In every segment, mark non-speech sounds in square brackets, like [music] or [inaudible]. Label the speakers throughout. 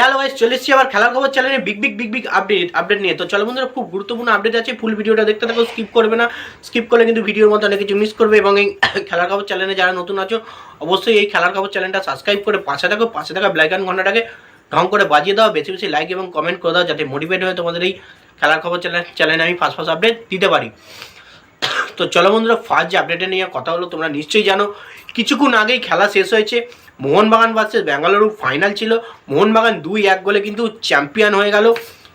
Speaker 1: Hello guys চলে এসেছি আবার খেলার খবর চ্যানেলে big big big big update update নিয়ে। তো চলো বন্ধুরা, খুব গুরুত্বপূর্ণ আপডেট আছে ফুল ভিডিওটা দেখতে থাকো স্কিপ করবে না। স্কিপ করলে কিন্তু ভিডিওর মধ্যে অনেক কিছু মিস করবে এবং এই [coughs] খেলার খবর চ্যানেলে যারা নতুন আছো, অবশ্যই এই খেলার খবর চ্যানেলটা সাবস্ক্রাইব করে পাশে থাকো, পাশে থাকা ব্ল্যাক অ্যান্ড ঘন্টাটাকে ঢং করে বাজিয়ে দাও, বেশি বেশি লাইক এবং কমেন্ট করে দাও, যাতে মোটিভেট হয়ে তোমাদের এই খেলার খবর চ্যানেল চ্যানেলে আমি ফার্স্ট ফার্স্ট আপডেট দিতে পারি। [coughs] তো চলো বন্ধুরা ফার্স্ট যে আপডেটে নিয়ে কথা হলো, তোমরা নিশ্চয়ই জানো। কিছুক্ষণ আগেই খেলা শেষ হয়েছে। মোহনবাগান ভার্সেস বেঙ্গালুরু ফাইনাল ছিল। মোহনবাগান দুই এক গোলে কিন্তু চ্যাম্পিয়ন হয়ে গেল।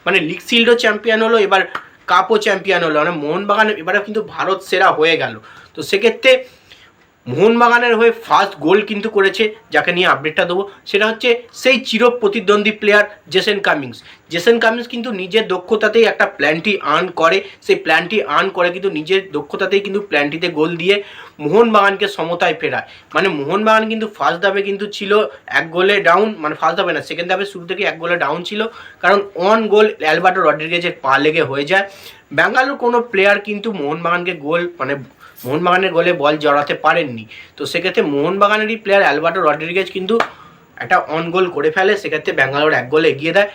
Speaker 1: মানে লিগ শিল্ডও চ্যাম্পিয়ন হলো, এবার কাপও চ্যাম্পিয়ন হলো। মানে মোহনবাগান এবারে কিন্তু ভারত সেরা হয়ে গেল। তো সেক্ষেত্রে মোহনবাগানের হয়ে ফার্স্ট গোল কিন্তু করেছে, যাকে নিয়ে আপডেটটা দেবো, সেটা হচ্ছে সেই চির প্রতিদ্বন্দ্বী player Jason Cummings Jason Cummings কিন্তু নিজের দক্ষতাতেই একটা প্ল্যানটি আর্ন করে, সেই প্ল্যানটি আর্ন করে কিন্তু নিজের দক্ষতাতেই কিন্তু প্ল্যানটিতে গোল দিয়ে মোহনবাগানকে সমতায় ফেরায়। মানে মোহনবাগান কিন্তু ফার্স্ট দাবে কিন্তু ছিল এক গোলে ডাউন মানে ফার্স্ট দাবে না সেকেন্ড দাবে শুরু থেকে এক গোলে ডাউন ছিল, কারণ অন গোল অ্যালবার্টো রড্রিগেজের পা লেগে হয়ে যায়। ব্যাঙ্গালোর কোনো প্লেয়ার কিন্তু মোহনবাগানকে গোল মানে মোহনবাগানের গোলে বল জড়াতে পারেননি। তো সেক্ষেত্রে মোহনবাগানেরই প্লেয়ার অ্যালবার্টো রড্রিগেজ কিন্তু একটা অন গোল করে ফেলে, সেক্ষেত্রে ব্যাঙ্গালোর এক গোলে এগিয়ে দেয়,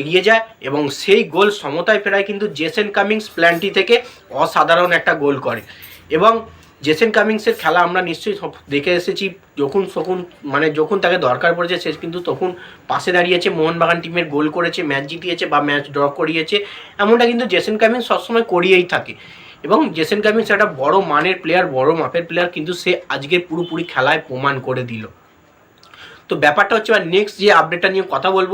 Speaker 1: এগিয়ে যায় এবং সেই গোল সমতায় ফেরায় কিন্তু জেসেন কামিংস প্ল্যানটি থেকে অসাধারণ একটা গোল করে। এবং জেসেন কামিংসের খেলা আমরা নিশ্চয়ই দেখে এসেছি। যখন তখন মানে যখন তাকে দরকার পড়েছে সে কিন্তু তখন পাশে দাঁড়িয়েছে মোহনবাগান টিমের, গোল করেছে, ম্যাচ জিতিয়েছে বা ম্যাচ ড্র করিয়েছে। এমনটা কিন্তু জেসেন কামিংস সবসময় করিয়েই থাকে। এবং জেসেন কামিংস একটা বড় মানের প্লেয়ার বড় মাপের প্লেয়ার কিন্তু সে আজকের পুরোপুরি খেলায় প্রমাণ করে দিল। তো ব্যাপারটা হচ্ছে এবার নেক্সট যে আপডেটটা নিয়ে কথা বলব,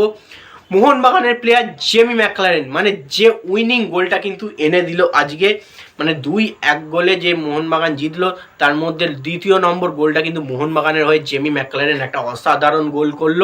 Speaker 1: মোহনবাগানের প্লেয়ার জেমি ম্যাকলারেন মানে যে উইনিং গোলটা কিন্তু এনে দিল আজকে। মানে দুই এক গোলে যে মোহনবাগান জিতলো, তার মধ্যে দ্বিতীয় নম্বর গোলটা কিন্তু মোহনবাগানের হয়ে জেমি ম্যাকলারেন একটা অসাধারণ গোল করল।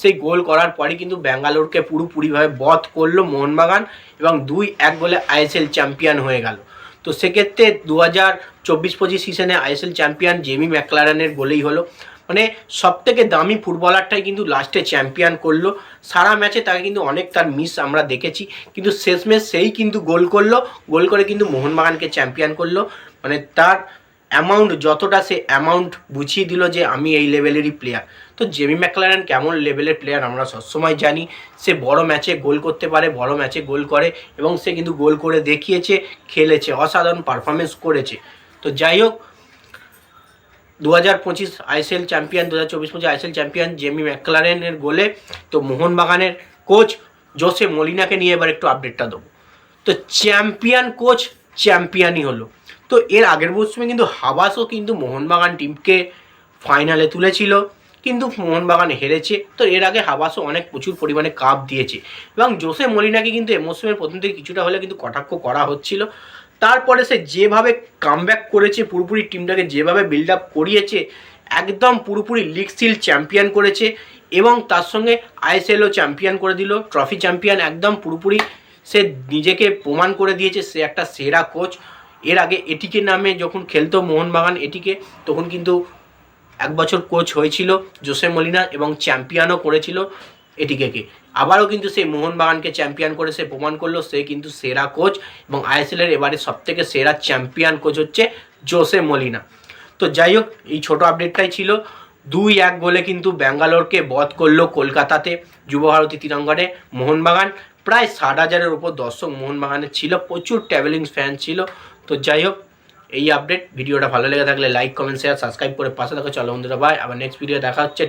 Speaker 1: সেই গোল করার পরই কিন্তু ব্যাঙ্গালোরকে পুরোপুরিভাবে বধ করল মোহনবাগান এবং দুই এক গোলে আইএসএল চ্যাম্পিয়ন হয়ে গেল। তো সেক্ষেত্রে দু হাজার চব্বিশ পঁচিশ সিজনে আইএসএল চ্যাম্পিয়ন জেমি ম্যাকলারানের গোলেই হলো। মানে সব থেকে দামি ফুটবলারটাই কিন্তু লাস্টে চ্যাম্পিয়ন করল। সারা ম্যাচে তাকে কিন্তু অনেক তার মিস আমরা দেখেছি। কিন্তু শেষমেশ সেই কিন্তু গোল করল। গোল করে কিন্তু মোহনবাগানকে চ্যাম্পিয়ন করল। মানে তার অ্যামাউন্ট যতটা সে অ্যামাউন্ট বুঝিয়ে দিল যে আমি এই লেভেলেরই প্লেয়ার তো জেমি ম্যাকলারেন কেমন লেভেলের প্লেয়ার আমরা সবসময় জানি। সে বড় ম্যাচে গোল করতে পারে, বড় ম্যাচে গোল করে এবং সে কিন্তু গোল করে দেখিয়েছে, খেলেছে, অসাধারণ পারফরমেন্স করেছে। তো যাই হোক দু হাজার পঁচিশ আইএসএল চ্যাম্পিয়ন দু হাজার চব্বিশ পঁচিশ আইএসএল চ্যাম্পিয়ন জেমি ম্যাকলারেনের গোলে তো মোহনবাগানের কোচ জোসে মলিনাকে নিয়ে এবার একটু আপডেটটা দেবো। তো চ্যাম্পিয়ন কোচ চ্যাম্পিয়নই হলো। তো এর আগের মৌসুমে কিন্তু হাবাসও কিন্তু মোহনবাগান টিমকে ফাইনালে তুলেছিল, কিন্তু মোহনবাগান হেরেছে। তো এর আগে হাবাসও অনেক প্রচুর পরিমাণে কাপ দিয়েছে এবং জোসে মলিনাকে কিন্তু এ মৌসুমের প্রথম থেকে কিছুটা হলে কিন্তু কটাক্ষ করা হচ্ছিল। তারপরে সে যেভাবে কামব্যাক করেছে, পুরোপুরি টিমটাকে যেভাবে বিল্ড আপ করিয়েছে, একদম পুরোপুরি লিগ সিল চ্যাম্পিয়ন করেছে এবং তার সঙ্গে আইএসএলও চ্যাম্পিয়ন করে দিল ট্রফি চ্যাম্পিয়ন একদম পুরোপুরি সে নিজেকে প্রমাণ করে দিয়েছে, সে একটা সেরা কোচ এর আগে এটিকে নামে যখন খেলতো মোহনবাগান এটিকে, তখন কিন্তু এক বছর কোচ হয়েছিল, জোসে মলিনা এবং চ্যাম্পিয়নও করেছিল এটিকেকে আবারও কিন্তু সেই মোহনবাগানকে চ্যাম্পিয়ন করে সে প্রমাণ করল, সে কিন্তু সেরা কোচ এবং আইএসএলের এবারে সবথেকে সেরা চ্যাম্পিয়ন কোচ হচ্ছে জোসে মলিনা। তো যাই হোক, এই ছোট আপডেটটাই ছিল। দুই এক গোলে কিন্তু ব্যাঙ্গালোরকে বধ করল কলকাতাতে যুবভারতী তিরঙ্গনে মোহনবাগান। প্রায় ষাট হাজারের উপর দর্শক মোহনবাগানের ছিল, প্রচুর ট্রাভেলিং ফ্যান ছিল। তো যাই হোক, এই আপডেট ভিডিওটা ভালো লেগে থাকলে লাইক কমেন্ট শেয়ার সাবস্ক্রাইব করে পাশে থাকো। চলো বন্ধুরা ভাই আবার নেক্সট ভিডিও দেখা হচ্ছে।